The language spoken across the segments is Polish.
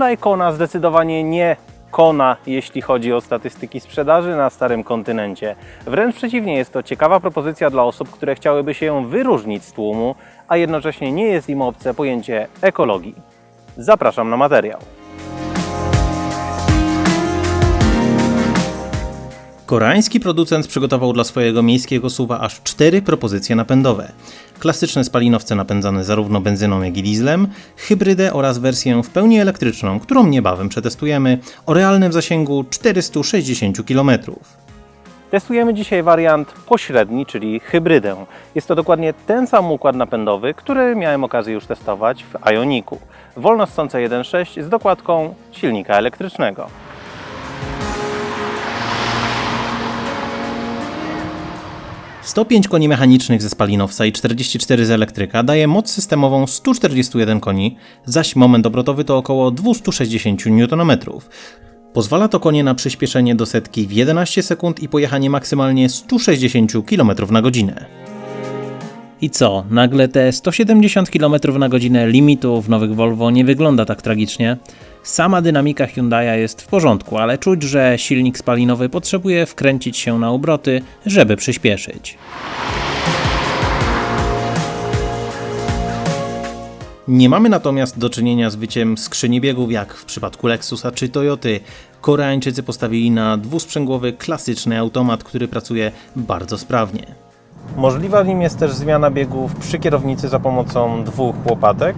Hyundai Kona zdecydowanie nie Kona, jeśli chodzi o statystyki sprzedaży na starym kontynencie. Wręcz przeciwnie, jest to ciekawa propozycja dla osób, które chciałyby się wyróżnić z tłumu, a jednocześnie nie jest im obce pojęcie ekologii. Zapraszam na materiał. Koreański producent przygotował dla swojego miejskiego suwa aż cztery propozycje napędowe. Klasyczne spalinowce napędzane zarówno benzyną, jak i dieslem, hybrydę oraz wersję w pełni elektryczną, którą niebawem przetestujemy, o realnym zasięgu 460 km. Testujemy dzisiaj wariant pośredni, czyli hybrydę. Jest to dokładnie ten sam układ napędowy, który miałem okazję już testować w Ioniku. Wolno ssące 1.6 z dokładką silnika elektrycznego. ...105 koni mechanicznych ze spalinowca i 44 z elektryka daje moc systemową 141 koni, zaś moment obrotowy to około 260 Nm. Pozwala to konie na przyspieszenie do setki w 11 sekund i pojechanie maksymalnie 160 km na godzinę. I co, nagle te 170 km na godzinę limitu w nowych Volvo nie wygląda tak tragicznie? Sama dynamika Hyundai'a jest w porządku, ale czuć, że silnik spalinowy potrzebuje wkręcić się na obroty, żeby przyspieszyć. Nie mamy natomiast do czynienia z wyciem skrzyni biegów jak w przypadku Lexusa czy Toyoty. Koreańczycy postawili na dwusprzęgłowy, klasyczny automat, który pracuje bardzo sprawnie. Możliwa w nim jest też zmiana biegów przy kierownicy za pomocą dwóch łopatek,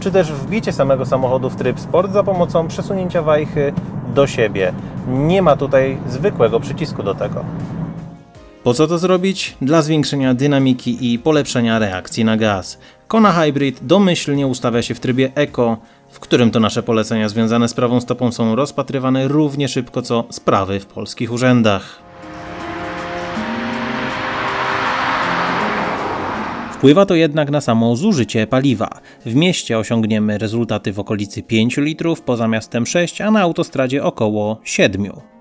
czy też wbicie samego samochodu w tryb sport za pomocą przesunięcia wajchy do siebie. Nie ma tutaj zwykłego przycisku do tego. Po co to zrobić? Dla zwiększenia dynamiki i polepszenia reakcji na gaz. Kona Hybrid domyślnie ustawia się w trybie Eco, w którym to nasze polecenia związane z prawą stopą są rozpatrywane równie szybko co sprawy w polskich urzędach. Wpływa to jednak na samo zużycie paliwa. W mieście osiągniemy rezultaty w okolicy 5 litrów, poza miastem 6, a na autostradzie około 7.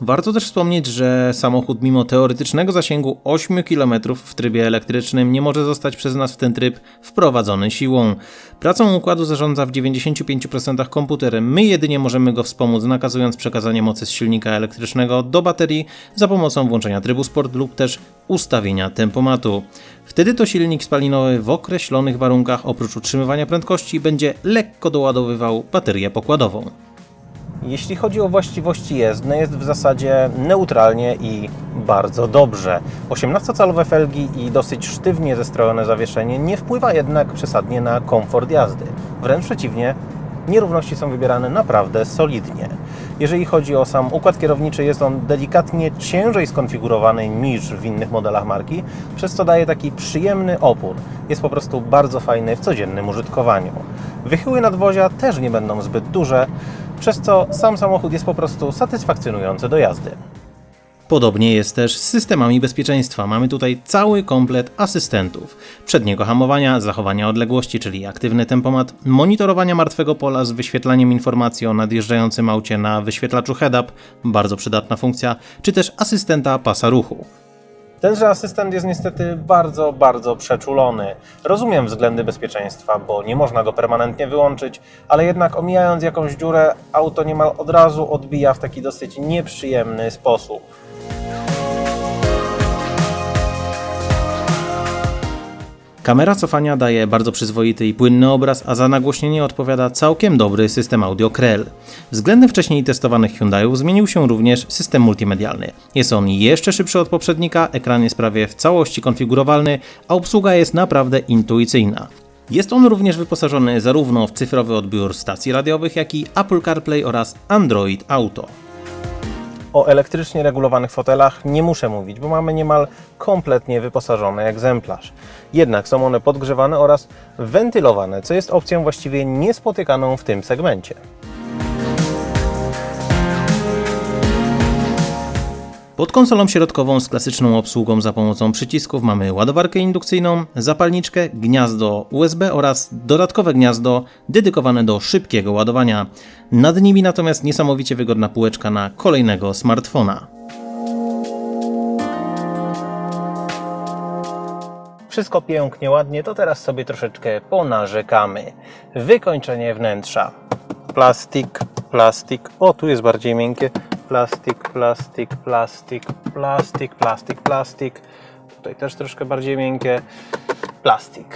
Warto też wspomnieć, że samochód mimo teoretycznego zasięgu 8 km w trybie elektrycznym nie może zostać przez nas w ten tryb wprowadzony siłą. Pracą układu zarządza w 95% komputerem, my jedynie możemy go wspomóc nakazując przekazanie mocy z silnika elektrycznego do baterii za pomocą włączenia trybu sport lub też ustawienia tempomatu. Wtedy to silnik spalinowy w określonych warunkach oprócz utrzymywania prędkości będzie lekko doładowywał baterię pokładową. Jeśli chodzi o właściwości jezdne, jest w zasadzie neutralnie i bardzo dobrze. 18-calowe felgi i dosyć sztywnie zestrojone zawieszenie nie wpływa jednak przesadnie na komfort jazdy. Wręcz przeciwnie, nierówności są wybierane naprawdę solidnie. Jeżeli chodzi o sam układ kierowniczy, jest on delikatnie ciężej skonfigurowany niż w innych modelach marki, przez co daje taki przyjemny opór. Jest po prostu bardzo fajny w codziennym użytkowaniu. Wychyły nadwozia też nie będą zbyt duże, przez co sam samochód jest po prostu satysfakcjonujący do jazdy. Podobnie jest też z systemami bezpieczeństwa. Mamy tutaj cały komplet asystentów. Przedniego hamowania, zachowania odległości, czyli aktywny tempomat, monitorowania martwego pola z wyświetlaniem informacji o nadjeżdżającym aucie na wyświetlaczu head-up, bardzo przydatna funkcja, czy też asystenta pasa ruchu. Tenże asystent jest niestety bardzo, bardzo przeczulony. Rozumiem względy bezpieczeństwa, bo nie można go permanentnie wyłączyć, ale jednak omijając jakąś dziurę, auto niemal od razu odbija w taki dosyć nieprzyjemny sposób. Kamera cofania daje bardzo przyzwoity i płynny obraz, a za nagłośnienie odpowiada całkiem dobry system audio Krell. Względem wcześniej testowanych Hyundai'ów zmienił się również system multimedialny. Jest on jeszcze szybszy od poprzednika, ekran jest prawie w całości konfigurowalny, a obsługa jest naprawdę intuicyjna. Jest on również wyposażony zarówno w cyfrowy odbiór stacji radiowych, jak i Apple CarPlay oraz Android Auto. O elektrycznie regulowanych fotelach nie muszę mówić, bo mamy niemal kompletnie wyposażony egzemplarz. Jednak są one podgrzewane oraz wentylowane, co jest opcją właściwie niespotykaną w tym segmencie. Pod konsolą środkową z klasyczną obsługą za pomocą przycisków mamy ładowarkę indukcyjną, zapalniczkę, gniazdo USB oraz dodatkowe gniazdo dedykowane do szybkiego ładowania. Nad nimi natomiast niesamowicie wygodna półeczka na kolejnego smartfona. Wszystko pięknie, ładnie, to teraz sobie troszeczkę ponarzekamy. Wykończenie wnętrza. plastik, plastik. O, tu jest bardziej miękkie. Plastik, plastik, plastik, plastik, plastik, plastik. Tutaj też troszkę bardziej miękkie. Plastik.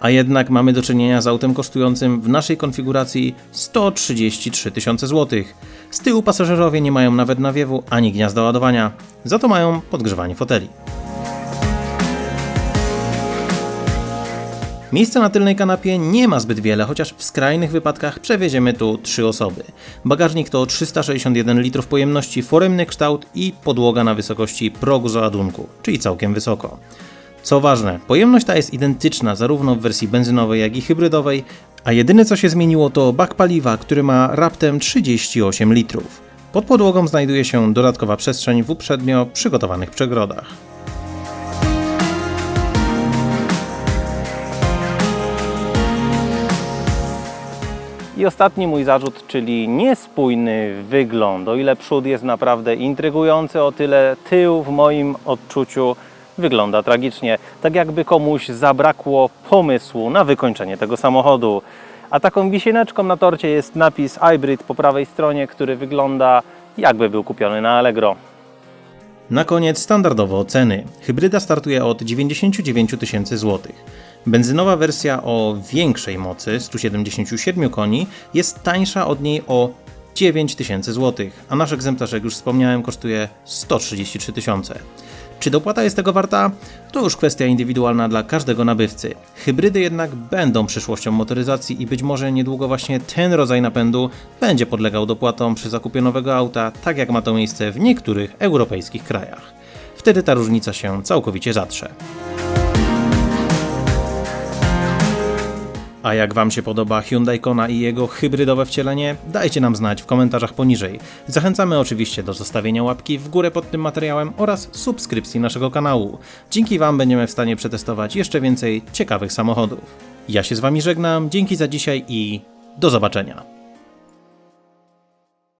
A jednak mamy do czynienia z autem kosztującym w naszej konfiguracji 133 tysiące złotych. Z tyłu pasażerowie nie mają nawet nawiewu ani gniazda ładowania, za to mają podgrzewanie foteli. Miejsca na tylnej kanapie nie ma zbyt wiele, chociaż w skrajnych wypadkach przewieziemy tu trzy osoby. Bagażnik to 361 litrów pojemności, foremny kształt i podłoga na wysokości progu załadunku, czyli całkiem wysoko. Co ważne, pojemność ta jest identyczna zarówno w wersji benzynowej, jak i hybrydowej, a jedyne co się zmieniło to bak paliwa, który ma raptem 38 litrów. Pod podłogą znajduje się dodatkowa przestrzeń w uprzednio przygotowanych przegrodach. I ostatni mój zarzut, czyli niespójny wygląd. O ile przód jest naprawdę intrygujący, o tyle tył w moim odczuciu wygląda tragicznie. Tak jakby komuś zabrakło pomysłu na wykończenie tego samochodu. A taką wisieneczką na torcie jest napis Hybrid po prawej stronie, który wygląda jakby był kupiony na Allegro. Na koniec standardowo ceny. Hybryda startuje od 99 tysięcy złotych. Benzynowa wersja o większej mocy 177 koni jest tańsza od niej o 9 tysięcy złotych, a nasz egzemplarz, jak już wspomniałem, kosztuje 133 tysiące. Czy dopłata jest tego warta? To już kwestia indywidualna dla każdego nabywcy. Hybrydy jednak będą przyszłością motoryzacji i być może niedługo właśnie ten rodzaj napędu będzie podlegał dopłatom przy zakupie nowego auta, tak jak ma to miejsce w niektórych europejskich krajach. Wtedy ta różnica się całkowicie zatrze. A jak Wam się podoba Hyundai Kona i jego hybrydowe wcielenie? Dajcie nam znać w komentarzach poniżej. Zachęcamy oczywiście do zostawienia łapki w górę pod tym materiałem oraz subskrypcji naszego kanału. Dzięki Wam będziemy w stanie przetestować jeszcze więcej ciekawych samochodów. Ja się z Wami żegnam, dzięki za dzisiaj i do zobaczenia.